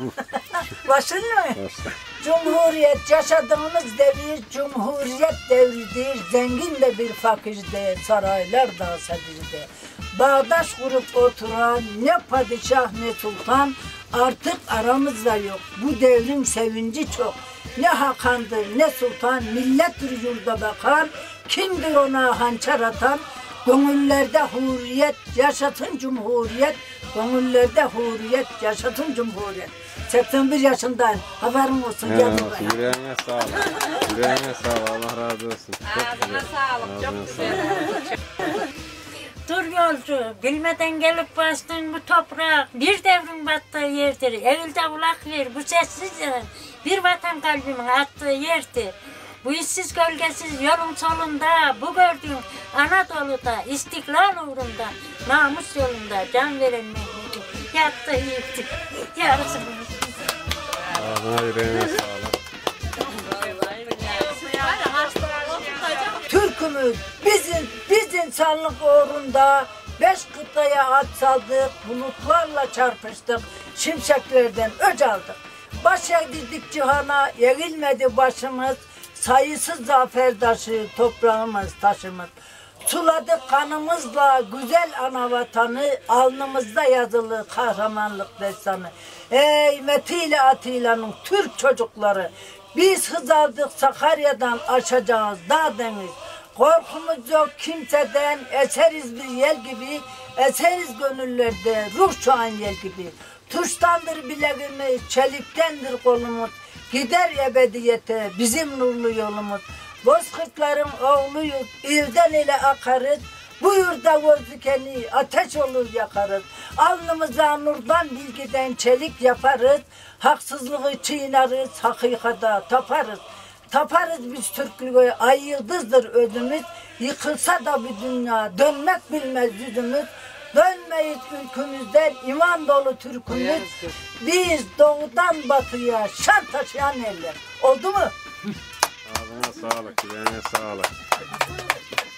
Başın mı? Başla. Cumhuriyet yaşadığımız devir Cumhuriyet devridir. Zengin de bir fakirde, saraylar da sedirde. Bağdaş kurup oturan ne padişah ne sultan artık aramızda yok. Bu devrin sevinci çok. Ne hakandır ne sultan millet yurda bakar. Kimdir ona hançer atan? Gönüllerde hurriyet, yaşatın cumhuriyet. Gönüllerde hurriyet, yaşatın cumhuriyet. 81 yaşındayım. Haberin olsun. Helal canım olsun. benim. Yüreğine sağlık. Yüreğine sağlık. Allah razı olsun. Ağzına sağlık. Çok güzel. Dur yolcu, bilmeden gelip bastın bu toprak. Bir devrin battığı yerdir. Evinde ulak ver, bu sessiz yer. Bir vatan kalbimin attığı yerdir. Bu işsiz gölgesiz yolun solunda, bu gördüğün Anadolu'da, istiklal uğrunda, namus yolunda can veren Mehmet'im. Yattı yiğittir. Yarısı yüreğine sağlık. Türk'ümüz bizim biz insanlık uğrunda beş kıtaya at saldık, bulutlarla çarpıştık, şimşeklerden öc aldık. Baş eğdirdik cihana, eğilmedi başımız, sayısız zafer taşı, toprağımız, taşımız. Suladık kanımızla güzel ana vatanı, alnımızda yazılı kahramanlık destanı. Ey Metile Atilla'nın Türk çocukları, biz hız aldık Sakarya'dan aşacağız dağ deniz. Korkumuz yok kimseden, eseriz bir yel gibi, eseriz gönüllerde ruh şu an yel gibi. Tuştandır bileğimiz, çeliktendir kolumuz, gider ebediyete bizim nurlu yolumuz. Bozkırtların oğluyuz, ilden ile akarız, bu yurda gözükeni ateş olur yakarız. Alnımıza nurdan bilgiden çelik yaparız. Haksızlığı çiğneriz, hakikada taparız. Taparız biz Türklüğü, ay yıldızdır ödümüz. Yıkılsa da bir dünya, dönmek bilmez yüzümüz. Dönmeyiz ülkümüzden, iman dolu Türk'ümüz. Biz doğudan batıya şan taşıyan eller. Oldu mu? Ağzına sağlık. Yüreğine sağlık. Çok güzel